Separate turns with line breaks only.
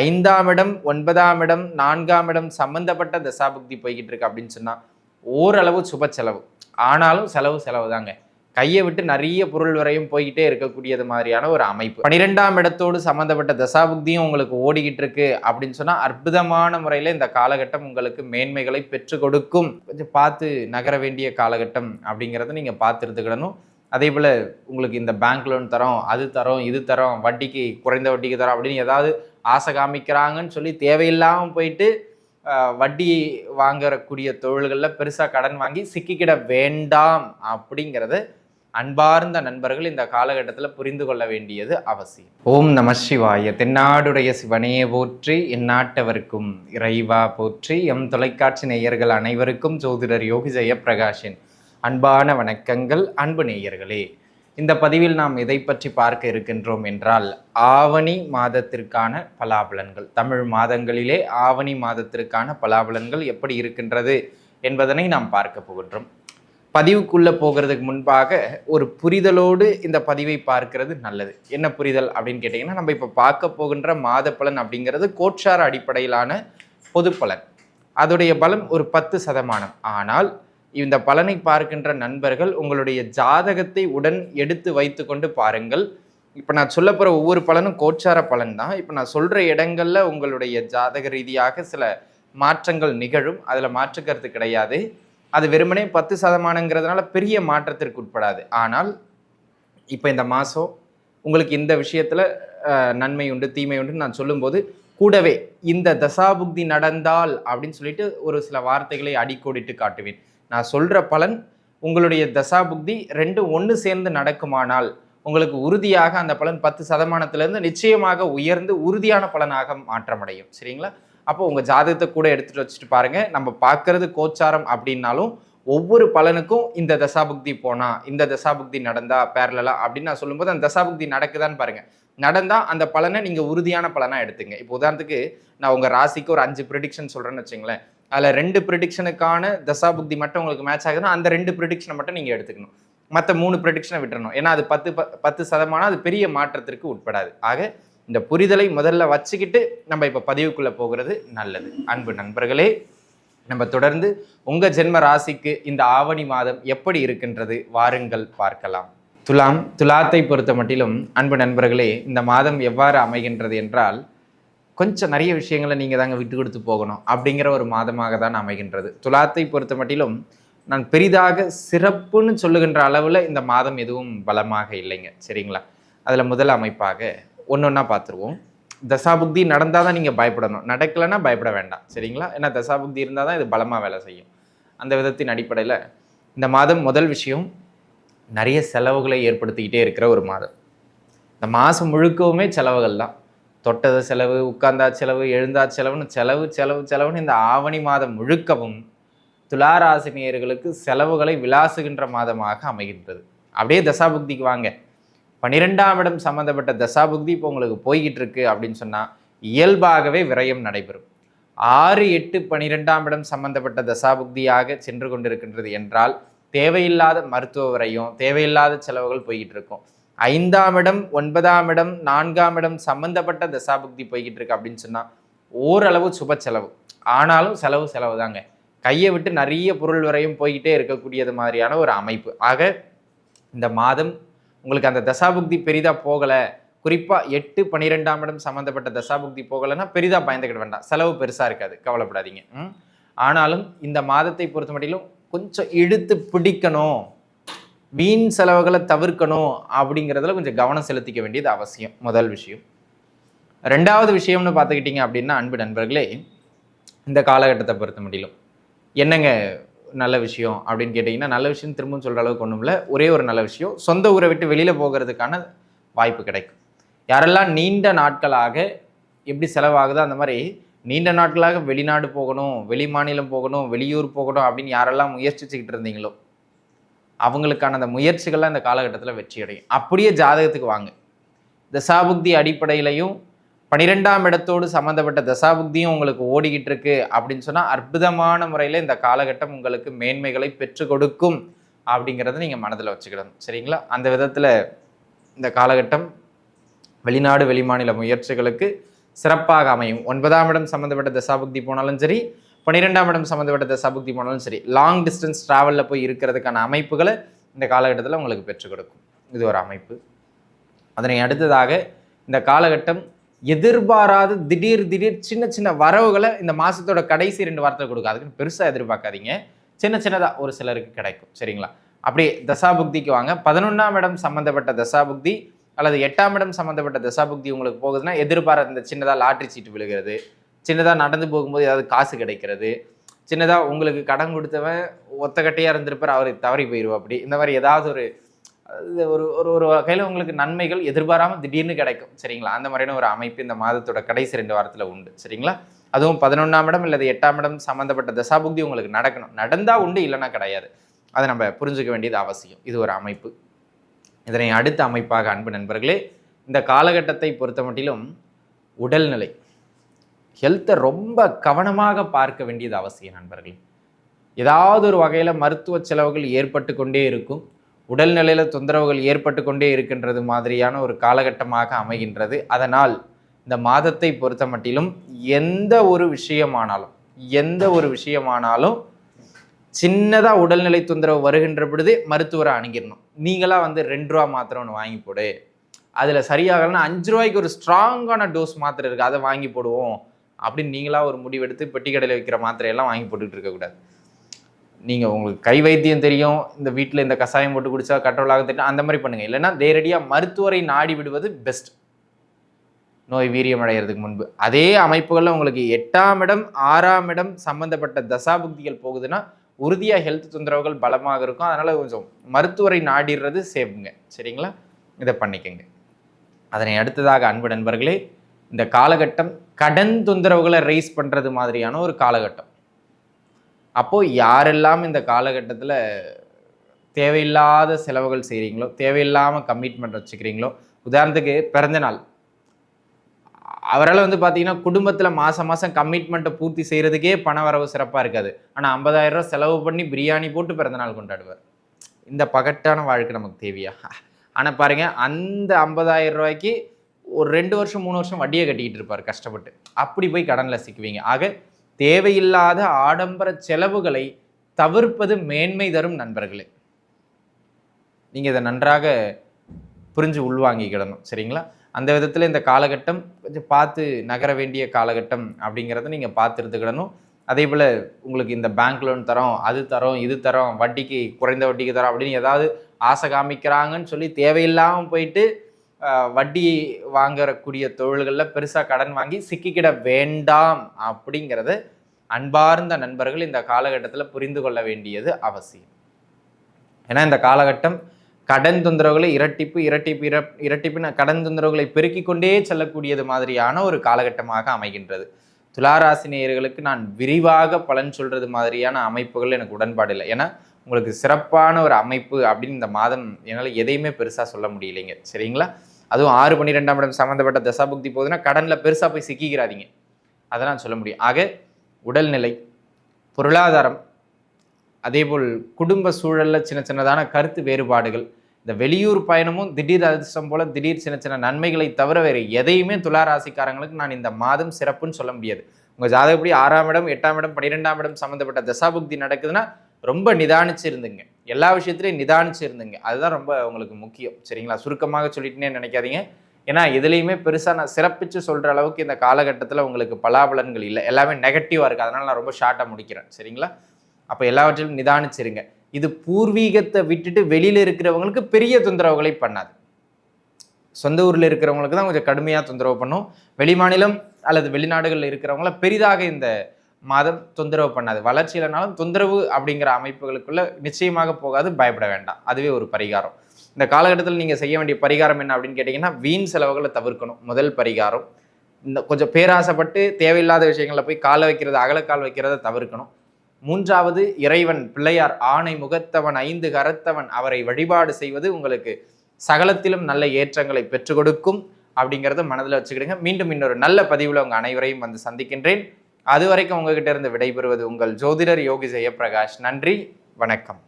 ஐந்தாம் இடம் ஒன்பதாம் இடம் நான்காம் இடம் சம்மந்தப்பட்ட தசாபுக்தி போய்கிட்டு இருக்கு அப்படின்னு சொன்னால் ஓரளவு சுப செலவு. ஆனாலும் செலவு செலவு தாங்க கையை விட்டு நிறைய பொருள் வரையும் போய்கிட்டே இருக்கக்கூடியது மாதிரியான ஒரு அமைப்பு. பனிரெண்டாம் இடத்தோடு சம்மந்தப்பட்ட தசாபுக்தியும் உங்களுக்கு ஓடிக்கிட்டு இருக்கு அப்படின்னு சொன்னால் அற்புதமான முறையில் இந்த காலகட்டம் உங்களுக்கு மேன்மைகளை பெற்று கொடுக்கும். கொஞ்சம் பார்த்து நகர வேண்டிய காலகட்டம் அப்படிங்கிறத நீங்கள் பார்த்து அதே போல் உங்களுக்கு இந்த பேங்க் லோன் தரோம் அது தரோம் இது தரோம் வட்டிக்கு குறைந்த வட்டிக்கு தரோம் அப்படின்னு ஏதாவது ஆசை காமிக்கிறாங்கன்னு சொல்லி தேவையில்லாமல் போயிட்டு வட்டி வாங்கக்கூடிய தொழில்களில் பெருசாக கடன் வாங்கி சிக்கிக்கிட வேண்டாம் அப்படிங்கிறத அன்பார்ந்த நண்பர்கள் இந்த காலகட்டத்தில் புரிந்து கொள்ள வேண்டியது அவசியம். ஓம் நம சிவாய. தென்னாடுடைய சிவனையே போற்றி எந்நாட்டவருக்கும் இறைவா போற்றி. எம் தொலைக்காட்சி நேயர்கள் அனைவருக்கும் ஜோதிடர் யோகி ஜெயபிரகாஷின் அன்பான வணக்கங்கள். அன்பு நேயர்களே இந்த பதிவில் நாம் எதை பற்றி பார்க்க இருக்கின்றோம் என்றால் ஆவணி மாதத்திற்கான பலாபலன்கள். தமிழ் மாதங்களிலே ஆவணி மாதத்திற்கான பலாபலன்கள் எப்படி இருக்கின்றது என்பதனை நாம் பார்க்க போகின்றோம். பதிவுக்குள்ளே போகிறதுக்கு முன்பாக ஒரு புரிதலோடு இந்த பதிவை பார்க்கிறது நல்லது. என்ன புரிதல் அப்படின்னு கேட்டிங்கன்னா நம்ம இப்போ பார்க்க போகின்ற மாத பலன் அப்படிங்கிறது கோட்சார அடிப்படையிலான பொது பலன் அதோடைய பலம் ஒரு பத்து சதமானம். ஆனால் இந்த பலனை பார்க்கின்ற நண்பர்கள் உங்களுடைய ஜாதகத்தை உடன் எடுத்து வைத்துக்கொண்டு பாருங்கள். இப்போ நான் சொல்ல போகிற ஒவ்வொரு பலனும் கோச்சார பலன் தான் இப்போ நான் சொல்கிற இடங்களில் உங்களுடைய ஜாதக ரீதியாக சில மாற்றங்கள் நிகழும். அதில் மாற்றுக்கிறது கிடையாது. அது வெறுமனே பத்து சதமானங்கிறதுனால பெரிய மாற்றத்திற்கு உட்படாது. ஆனால் இப்போ இந்த மாதம் உங்களுக்கு இந்த விஷயத்தில் நன்மை உண்டு தீமை உண்டு நான் சொல்லும்போது கூடவே இந்த தசாபுக்தி நடந்தால் அப்படின்னு சொல்லிட்டு ஒரு சில வார்த்தைகளை அடிக்கோடிட்டு காட்டுவேன். நான் சொல்கிற பலன் உங்களுடைய தசாபுக்தி ரெண்டும் ஒன்று சேர்ந்து நடக்குமானால் உங்களுக்கு உறுதியாக அந்த பலன் பத்து சதமானத்திலேருந்து நிச்சயமாக உயர்ந்து உறுதியான பலனாக மாற்றமடையும். சரிங்களா? அப்போ உங்கள் ஜாதகத்தை கூட எடுத்துகிட்டு வச்சுட்டு பாருங்கள் நம்ம பார்க்கறது கோச்சாரம் அப்படின்னாலும் ஒவ்வொரு பலனுக்கும் இந்த தசாபுக்தி போனால் இந்த தசாபுக்தி நடந்தா பேரலா அப்படின்னு நான் சொல்லும்போது அந்த தசாபுக்தி நடக்குதான்னு பாருங்கள் நடந்தால் அந்த பலனை நீங்கள் உறுதியான பலனாக எடுத்துங்க. இப்போ உதாரணத்துக்கு நான் உங்கள் ராசிக்கு ஒரு அஞ்சு ப்ரிடிக்ஷன் சொல்கிறேன்னு வச்சுங்களேன். அதில் ரெண்டு ப்ரிடிக்ஷனுக்கான தசாபுக்தி மட்டும் உங்களுக்கு மேட்ச் ஆகுதுன்னா அந்த ரெண்டு ப்ரிடிக்ஷனை மட்டும் நீங்கள் எடுத்துக்கணும். மற்ற மூணு ப்ரடிக்ஷனை விட்டுறணும். ஏன்னா அது பத்து ப- பத்து சதமானம் அது பெரிய மாற்றத்திற்கு உட்படாது. ஆக இந்த புரிதலை முதல்ல வச்சுக்கிட்டு நம்ம இப்போ பதிவுக்குள்ளே போகிறது நல்லது. அன்பு நண்பர்களே நம்ம தொடர்ந்து உங்கள் ஜென்ம ராசிக்கு இந்த ஆவணி மாதம் எப்படி இருக்கின்றது வாருங்கள் பார்க்கலாம். துலாம் துலாத்தை பொறுத்த மட்டிலும் அன்பு நண்பர்களே இந்த மாதம் எவ்வாறு அமைகின்றது என்றால் கொஞ்சம் நிறைய விஷயங்களை நீங்கள் தாங்க விட்டு கொடுத்து போகணும் அப்படிங்கிற ஒரு மாதமாக தான் அமைகின்றது. துலாத்தை பொறுத்த மட்டிலும் நான் பெரிதாக சிறப்புன்னு சொல்லுகின்ற அளவில் இந்த மாதம் எதுவும் பலமாக இல்லைங்க. சரிங்களா? அதில் முதல் அமைப்பாக ஒன்று ஒன்றா பார்த்துருவோம். தசாபுக்தி நடந்தால் தான் நீங்கள் பயப்படணும். நடக்கலைன்னா பயப்பட வேண்டாம். சரிங்களா? ஏன்னா தசாபுக்தி இருந்தால் தான் இது பலமாக வேலை செய்யும். அந்த விதத்தின் அடிப்படையில் இந்த மாதம் முதல் விஷயம் நிறைய செலவுகளை ஏற்படுத்திக்கிட்டே இருக்கிற ஒரு மாதம். இந்த மாதம் முழுக்கவுமே செலவுகள் தான். தொட்டது செலவு உட்கார்ந்தா செலவு எழுந்தா செலவுன்னு செலவு செலவு செலவுன்னு இந்த ஆவணி மாதம் முழுக்கவும் துளாராசினியர்களுக்கு செலவுகளை விளாசுகின்ற மாதமாக அமைகின்றது. அப்படியே தசாபுக்திக்கு வாங்க. பன்னிரெண்டாம் இடம் சம்மந்தப்பட்ட தசாபுக்தி இப்போ உங்களுக்கு போய்கிட்டு இருக்கு அப்படின்னு சொன்னால் இயல்பாகவே விரயம் நடைபெறும். ஆறு எட்டு பன்னிரெண்டாம் இடம் சம்பந்தப்பட்ட தசாபுக்தியாக சென்று கொண்டிருக்கின்றது என்றால் தேவையில்லாத மருத்துவ வரையும் தேவையில்லாத செலவுகள் போய்கிட்டு இருக்கும். ஐந்தாம் இடம் ஒன்பதாம் இடம் நான்காம் இடம் சம்பந்தப்பட்ட தசாபுக்தி போய்கிட்டு இருக்கு அப்படின்னு சொன்னால் ஓரளவு சுப செலவு. ஆனாலும் செலவு செலவு தாங்க கையை விட்டு நிறைய பொருள் வரையும் போய்கிட்டே இருக்கக்கூடியது மாதிரியான ஒரு அமைப்பு. ஆக இந்த மாதம் உங்களுக்கு அந்த தசாபுக்தி பெரிதாக போகலை. குறிப்பாக எட்டு பன்னிரெண்டாம் இடம் சம்மந்தப்பட்ட தசாபுக்தி போகலைன்னா பெரிதாக பயந்துக்கிட வேண்டாம். செலவு பெருசாக இருக்காது. கவலைப்படாதீங்க. ஆனாலும் இந்த மாதத்தை பொறுத்த மட்டிலும் கொஞ்சம் இழுத்து பிடிக்கணும். வீண் செலவுகளை தவிர்க்கணும் அப்படிங்கிறதுல கொஞ்சம் கவனம் செலுத்திக்க வேண்டியது அவசியம். முதல் விஷயம். ரெண்டாவது விஷயம்னு பார்த்துக்கிட்டிங்க அப்படின்னா அன்பு நண்பர்களே இந்த காலகட்டத்தை பொறுத்த முடியலும் என்னங்க நல்ல விஷயம் அப்படின்னு கேட்டிங்கன்னா நல்ல விஷயம் திரும்பவும் சொல்கிற அளவுக்கு ஒன்றும் இல்லை. ஒரே ஒரு நல்ல விஷயம் சொந்த ஊரை விட்டு வெளியில் போகிறதுக்கான வாய்ப்பு கிடைக்கும். யாரெல்லாம் நீண்ட நாட்களாக எப்படி செலவாகுதோ அந்த மாதிரி நீண்ட நாட்களாக வெளிநாடு போகணும் வெளி மாநிலம் போகணும் வெளியூர் போகணும் அப்படின்னு யாரெல்லாம் முயற்சிச்சுக்கிட்டு இருந்தீங்களோ அவங்களுக்கான அந்த முயற்சிகள்லாம் இந்த காலகட்டத்தில் வெற்றி அடையும். அப்படியே ஜாதகத்துக்கு வாங்க. தசாபுக்தி அடிப்படையிலையும் பனிரெண்டாம் இடத்தோடு சம்மந்தப்பட்ட தசாபுக்தியும் உங்களுக்கு ஓடிக்கிட்டு இருக்கு அப்படின்னு சொன்னால் அற்புதமான முறையில் இந்த காலகட்டம் உங்களுக்கு மேன்மைகளை பெற்று கொடுக்கும் அப்படிங்கிறத நீங்கள் மனதில் வச்சுக்கிடணும். சரிங்களா? அந்த விதத்தில் இந்த காலகட்டம் வெளிநாடு வெளிமாநில முயற்சிகளுக்கு சிறப்பாக அமையும். ஒன்பதாம் இடம் சம்மந்தப்பட்ட தசாபுக்தி போனாலும் சரி பன்னிரெண்டாம் இடம் சம்மந்தப்பட்ட தசாபுக்தி போனாலும் சரி லாங் டிஸ்டன்ஸ் ட்ராவலில் போய் இருக்கிறதுக்கான அமைப்புகளை இந்த காலகட்டத்தில் உங்களுக்கு பெற்றுக் கொடுக்கும். இது ஒரு அமைப்பு. அதனை அடுத்ததாக இந்த காலகட்டம் எதிர்பாராத திடீர் திடீர் சின்ன சின்ன வரவுகளை இந்த மாதத்தோட கடைசி ரெண்டு வாரத்தில் கொடுக்கும். அதுக்குன்னு பெருசாக எதிர்பார்க்காதீங்க. சின்ன சின்னதாக ஒரு சிலருக்கு கிடைக்கும். சரிங்களா? அப்படியே தசாபுக்திக்கு வாங்க. பதினொன்றாம் இடம் சம்மந்தப்பட்ட தசாபுக்தி அல்லது எட்டாம் இடம் சம்மந்தப்பட்ட தசாபுக்தி உங்களுக்கு போகுதுன்னா எதிர்பாராத இந்த சின்னதாக லாட்ரி சீட்டு விழுகிறது சின்னதாக நடந்து போகும்போது ஏதாவது காசு கிடைக்கிறது சின்னதாக உங்களுக்கு கடன் கொடுத்தவன் ஒத்தக்கட்டையாக இருந்திருப்பார் அவர் தவறி போயிடுவா அப்படி. இந்த மாதிரி ஏதாவது ஒரு ஒரு ஒரு ஒரு வகையில் உங்களுக்கு நன்மைகள் எதிர்பாராமல் திடீர்னு கிடைக்கும். சரிங்களா? அந்த மாதிரியான ஒரு அமைப்பு இந்த மாதத்தோட கடைசி ரெண்டு வாரத்தில் உண்டு. சரிங்களா? அதுவும் பதினொன்றாம் இடம் இல்லது எட்டாம் இடம் சம்மந்தப்பட்ட தசாபுக்தி உங்களுக்கு நடக்கணும். நடந்தால் உண்டு இல்லைன்னா கிடையாது. அதை நம்ம புரிஞ்சுக்க வேண்டியது அவசியம். இது ஒரு அமைப்பு. இதனை அடுத்த அமைப்பாக அன்பு நண்பர்களே இந்த காலகட்டத்தை பொறுத்த மட்டிலும் உடல்நிலை ஹெல்த்தை ரொம்ப கவனமாக பார்க்க வேண்டியது அவசியம் நண்பர்களே. ஏதாவது ஒரு வகையில் மருத்துவ செலவுகள் ஏற்பட்டு கொண்டே இருக்கும். உடல்நிலையில் தொந்தரவுகள் ஏற்பட்டு கொண்டே இருக்கின்றது மாதிரியான ஒரு காலகட்டமாக அமைகின்றது. அதனால் இந்த மாதத்தை பொறுத்த மட்டிலும் எந்த ஒரு விஷயமானாலும் எந்த ஒரு விஷயமானாலும் சின்னதாக உடல்நிலை தொந்தரவு வருகின்ற பொழுது மருத்துவரை அணுகிடணும். நீங்களாக வந்து ரெண்டு ரூபா மாத்திரை ஒன்று வாங்கி போடு. அதில் சரியாகலன்னா அஞ்சு ரூபாய்க்கு ஒரு ஸ்ட்ராங்கான டோஸ் மாத்திரை இருக்குது அதை வாங்கி போடுவோம். அப்படின்னு நீங்களாக ஒரு முடிவெடுத்து பெட்டி கடையில் வைக்கிற மாத்திரையெல்லாம் வாங்கி போட்டுக்கிட்டு இருக்கக்கூடாது நீங்கள் உங்களுக்கு கை வைத்தியம் தெரியும். இந்த வீட்டில் இந்த கஷாயம் போட்டு குடிச்சா கண்ட்ரோல் ஆக தெரியும். அந்த மாதிரி பண்ணுங்கள் இல்லைன்னா நேரடியாக மருத்துவரை நாடி விடுவது பெஸ்ட் நோய் வீரியம் அடைகிறதுக்கு முன்பு. அதே அமைப்புகளில் உங்களுக்கு எட்டாம் இடம் ஆறாம் இடம் சம்மந்தப்பட்ட தசாபுக்திகள் போகுதுன்னா உறுதியாக ஹெல்த் தொந்தரவுகள் பலமாக இருக்கும். அதனால் கொஞ்சம் மருத்துவரை நாடிடுறது சேவுங்க சரிங்களா? இதை பண்ணிக்கோங்க. அதனை அடுத்ததாக அன்பு நண்பர்களே இந்த காலகட்டம் கடன் தொந்தரவுகளை ரைஸ் பண்ணுறது மாதிரியான ஒரு காலகட்டம். அப்போது யாரெல்லாம் இந்த காலகட்டத்தில் தேவையில்லாத செலவுகள் செய்கிறீங்களோ தேவையில்லாமல் கமிட்மெண்ட் வச்சுக்கிறீங்களோ உதாரணத்துக்கு பிறந்த நாள். அவரால் வந்து பார்த்தீங்கன்னா குடும்பத்தில் மாதம் மாதம் கமிட்மெண்ட்டை பூர்த்தி செய்கிறதுக்கே பண வரவு சிறப்பாக இருக்காது. ஆனால் ஐம்பதாயிரம் ரூபா செலவு பண்ணி பிரியாணி போட்டு பிறந்தநாள் கொண்டாடுவார். இந்த பகட்டான வாழ்க்கை நமக்கு தேவையா? ஆனால் பாருங்கள் அந்த ஐம்பதாயிரம் ரூபாய்க்கு ஒரு ரெண்டு வருஷம் மூணு வருஷம் வட்டியை கட்டிக்கிட்டு இருப்பார் கஷ்டப்பட்டு. அப்படி போய் கடனில் சிக்குவீங்க. ஆக தேவையில்லாத ஆடம்பர செலவுகளை தவிர்ப்பது மேன்மை தரும் நண்பர்களே. நீங்கள் இதை நன்றாக புரிஞ்சு உள்வாங்கிக்கிடணும். சரிங்களா? அந்த விதத்தில் இந்த காலகட்டம் கொஞ்சம் பார்த்து நகர வேண்டிய காலகட்டம் அப்படிங்கிறத நீங்கள் பார்த்து இருந்துக்கிடணும் அதே போல் உங்களுக்கு இந்த பேங்க் லோன் தரோம் அது தரோம் இது தரோம் வட்டிக்கு குறைந்த வட்டிக்கு தரோம் அப்படின்னு ஏதாவது ஆசை காமிக்கிறாங்கன்னு சொல்லி தேவையில்லாமல் போயிட்டு வட்டி வாங்கக்கூடிய தொழில்களில் பெருசாக கடன் வாங்கி சிக்கிக்கிட வேண்டாம் அப்படிங்கிறத அன்பார்ந்த நண்பர்கள் இந்த காலகட்டத்தில் புரிந்து கொள்ள வேண்டியது அவசியம். ஏன்னா இந்த காலகட்டம் கடன் தொந்தரவுகளை இரட்டிப்பு இரட்டிப்பு இர இரட்டிப்பு கடன் தொந்தரவுகளை பெருக்கி கொண்டே செல்லக்கூடியது மாதிரியான ஒரு காலகட்டமாக அமைகின்றது. துளாராசி நேயர்களுக்கு நான் விரிவாக பலன் சொல்றது மாதிரியான அமைப்புகள் எனக்கு உடன்பாடு இல்லை. ஏன்னா உங்களுக்கு சிறப்பான ஒரு அமைப்பு அப்படின்னு இந்த மாதம் என்னால் எதையுமே பெருசாக சொல்ல முடியலைங்க. சரிங்களா? அதுவும் ஆறு பன்னிரெண்டாம் இடம் சம்மந்தப்பட்ட தசாபுக்தி போகுதுன்னா கடனில் பெருசாக போய் சிக்கிக்கிறாதீங்க. அதெல்லாம் சொல்ல முடியும். ஆக உடல்நிலை பொருளாதாரம் அதேபோல் குடும்ப சூழலில் சின்ன சின்னதான கருத்து வேறுபாடுகள். இந்த வெளியூர் பயணமும் திடீர் அதிர்ஷ்டம் போல் திடீர் சின்ன சின்ன நன்மைகளை தவிர வேறு எதையுமே துளாராசிக்காரங்களுக்கு நான் இந்த மாதம் சிறப்புன்னு சொல்ல முடியாது. உங்கள் ஜாதகப்படி ஆறாம் இடம் எட்டாம் இடம் பன்னிரெண்டாம் இடம் சம்மந்தப்பட்ட தசாபுக்தி நடக்குதுன்னா ரொம்ப நிதானிச்சு இருந்துங்க எல்லா விஷயத்துலையும் நிதானிச்சு இருந்துங்க அதுதான் ரொம்ப உங்களுக்கு முக்கியம். சரிங்களா? சுருக்கமாக சொல்லிட்டுனே நினைக்காதீங்க. ஏன்னா எதுலேயுமே பெருசாக நான் சிறப்பித்து சொல்கிற அளவுக்கு இந்த காலகட்டத்தில் உங்களுக்கு பலாபலன்கள் இல்லை. எல்லாமே நெகட்டிவாக இருக்குது அதனால் நான் ரொம்ப ஷார்ட்டாக முடிக்கிறேன். சரிங்களா? அப்போ எல்லாவற்றிலும் நிதானிச்சிருங்க. இது பூர்வீகத்தை விட்டுட்டு வெளியில் இருக்கிறவங்களுக்கு பெரிய தொந்தரவுகளை பண்ணாது. சொந்த ஊரில் இருக்கிறவங்களுக்கு தான் கொஞ்சம் கடுமையாக தொந்தரவு பண்ணும். வெளிமாநிலம் அல்லது வெளிநாடுகளில் இருக்கிறவங்கள பெரிதாக இந்த மாதம் தொந்தரவு பண்ணாது. வளர்ச்சியிலனாலும் தொந்தரவு அப்படிங்கிற அமைப்புகளுக்குள்ள நிச்சயமாக போகாது பயப்பட வேண்டாம். அதுவே ஒரு பரிகாரம். இந்த காலகட்டத்தில் நீங்கள் செய்ய வேண்டிய பரிகாரம் என்ன அப்படின்னு கேட்டிங்கன்னா வீண் செலவுகளை தவிர்க்கணும். முதல் பரிகாரம். இந்த கொஞ்சம் பேராசைப்பட்டு தேவையில்லாத விஷயங்களில் போய் காலை வைக்கிறது அகலக்கால் வைக்கிறத தவிர்க்கணும். மூன்றாவது இறைவன் பிள்ளையார் ஆணை முகத்தவன் ஐந்து கரத்தவன் அவரை வழிபாடு செய்வது உங்களுக்கு சகலத்திலும் நல்ல ஏற்றங்களை பெற்றுக் கொடுக்கும் அப்படிங்கிறத மனதில் வச்சுக்கிடுங்க. மீண்டும் இன்னொரு நல்ல பதிவில் உங்கள் அனைவரையும் வந்து சந்திக்கின்றேன். அது வரைக்கும் உங்ககிட்ட இருந்து விடைபெறுவது உங்கள் ஜோதிடர் யோகி ஜெயபிரகாஷ் நன்றி வணக்கம்.